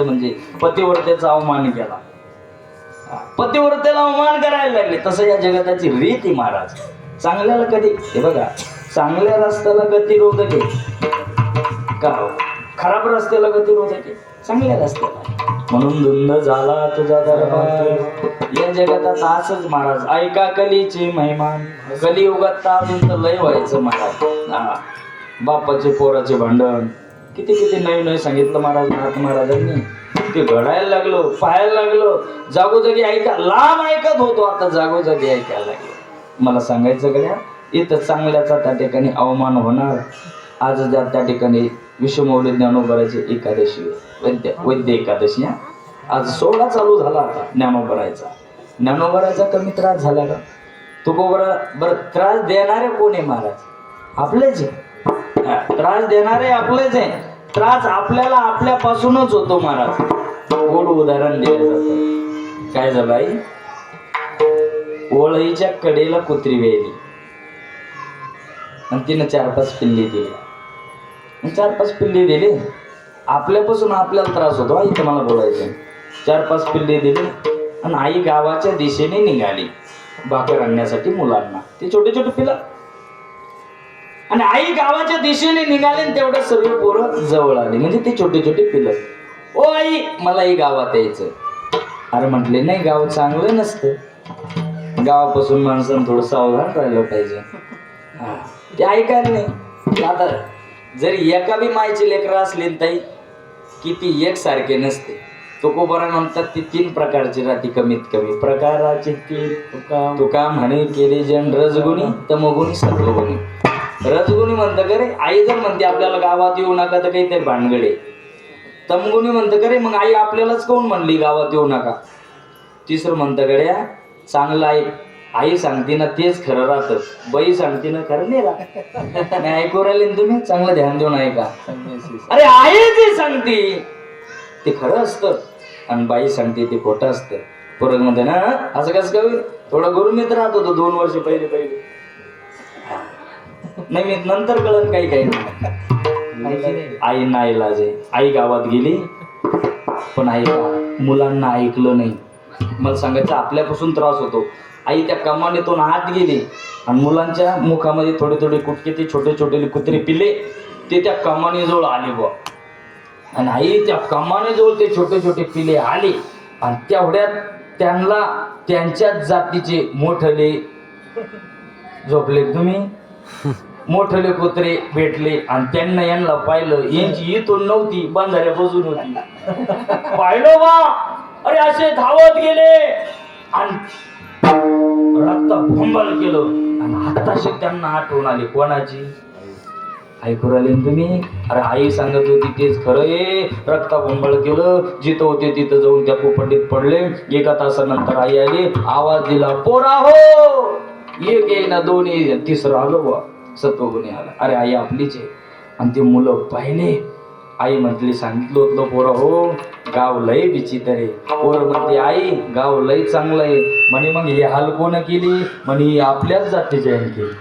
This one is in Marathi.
करायचं म्हणजे पतिव्रतेचा अवमान केला. पतिव्रतेला अवमान करायला लागले तसं या जगताची रीत महाराज. चांगल्याला कधी हे बघा चांगल्या रस्त्याला गतिरोधक आहे. का हो? खराब रस्त्याला गतिरोधक आहे. चांगल्या रस्त्याला. म्हणून धुंद झाला तुझा दरबार. या जगात असंच महाराज ऐका कलीची महिमान कलियुगात अजून तर लय व्हायचं महाराज. बापाचे पोराचे भांडण. किती किती नवीन नवीन सांगितलं महाराज नाथ महाराजांनी. ते घडायला लागलो पाहायला लागलो. जागोजागी ऐका लांब ऐकत होतो आता जागोजागी ऐकायला लागलो. मला सांगायचं गड्या इथं चांगल्याचा त्या ठिकाणी अवमान होणार. आज ज्या त्या ठिकाणी विश्वमौली ज्ञानोबराची एकादशी वैद्य वैद्य एकादशी हा? आज सोहळा चालू झाला आता ज्ञानोबरायचा. ज्ञानोबरायचा कमी त्रास झाला का? तो बरं बरं त्रास देणारे कोण आहे महाराज? आपलेच आहे. त्रास देणारे आपलेच आहे. त्रास आपल्याला आपल्यापासूनच होतो महाराज. गोड उदाहरण द्यायचं काय झालं आई ओळईच्या कडेला कुत्री वेली. आणि तिनं चार पाच पिल्ली दिली. चार पाच पिल्ली दिली. आपल्यापासून आपल्याला त्रास होतो. आई इथं मला बोलायचं चार पाच पिल्ली दिली आणि आई गावाच्या दिशेने निघाली. भाकर आणण्यासाठी मुलांना. ते छोटे छोटे पिलं. आणि आई गावाच्या दिशेने निघाले तेवढं सर्व पोरं जवळ आली. म्हणजे ते छोटे छोटे पिलं. ओ आई मला ही गावात यायचं अरे म्हटले नाही गाव चांगलं नसतं. गावापासून माणसानं थोडं सावधान राहिलं पाहिजे. ते ऐकायला नाही. आता जरी एका बी मायची लेकरं असली ताई की एक एकसारखे नसते. तुकोबरा म्हणतात ती तीन प्रकारची राहते कमीत कमी. प्रकाराची ती तुका तुका म्हणे केली जन रजगुणी तमगुणी सत्वगुणी रजगुणी म्हणतं का रे? आई जर म्हणते आपल्याला गावात येऊ नका तर काहीतरी भानगडे तमगुणी म्हणतं का रे मग आई आपल्यालाच कोण म्हणली गावात येऊ नका? तिसरं म्हणतं गड्या चांगलं आई आई सांगते ना तेच खरं राहतं. बाई सांगते ना खरं नाही राहत. नाही ऐकू राहिले ना तुम्ही? चांगलं ध्यान देऊन ऐका. अरे आई जे सांगते ते खरं असतं. आणि बाई सांगते ते खोटं असतं. परत म्हणते ना असं कसं कवी थोडा गुरुमित्र राहत होतो दोन वर्ष पहिले पहिले. नाही मी नंतर कळत काही काही नाही. आई नाही लाजे आई गावात गेली पण आई मुलांना ऐकलं नाही. मला सांगायचं आपल्यापासून त्रास होतो. आई त्या कमानीतून आत गेली आणि मुलांच्या मुखामध्ये थोडे थोडे कुटके ते छोटे छोटे कुत्रे पिले ते त्या कमानीजवळ आले बुवा. आणि आई त्या कमानीजवळ ते छोटे छोटे पिले आले. आणि तेवढ्यात त्यांना त्यांच्याच जातीचे मोठले झोपले. तुम्ही मोठले कुत्रे भेटले आणि त्यांना यांना पाहिलं. यांची इथून नव्हती बंधाऱ्या बसून होती. पाहिलं बा? अरे असे धावत गेले. आणि रक्त भोंबल केलं. आणि आताशी त्यांना आठवण आली. कोणाची? ऐकू राहिले तुम्ही? अरे आई सांगत होती तेच खरं आहे. रक्ता भोंबळ केलं. जिथं होते तिथं जाऊन त्या पोपटीत पडले. एका तासानंतर आई आली. आवाज दिला पोरा हो! एक येईना दोन ये तिसरं आलो बा सत्वगुणी आला. अरे आई आपलीच आहे. आणि ते मुलं पाहिले. आई म्हटली सांगितलं होतं पोरं हो गाव लय विचित्र आहे. पोरं म्हणते आई गाव लय चांगलं आहे. म्हणे मग हे हाल कोण केली? म्हणे आपल्याच जातीची आहे केली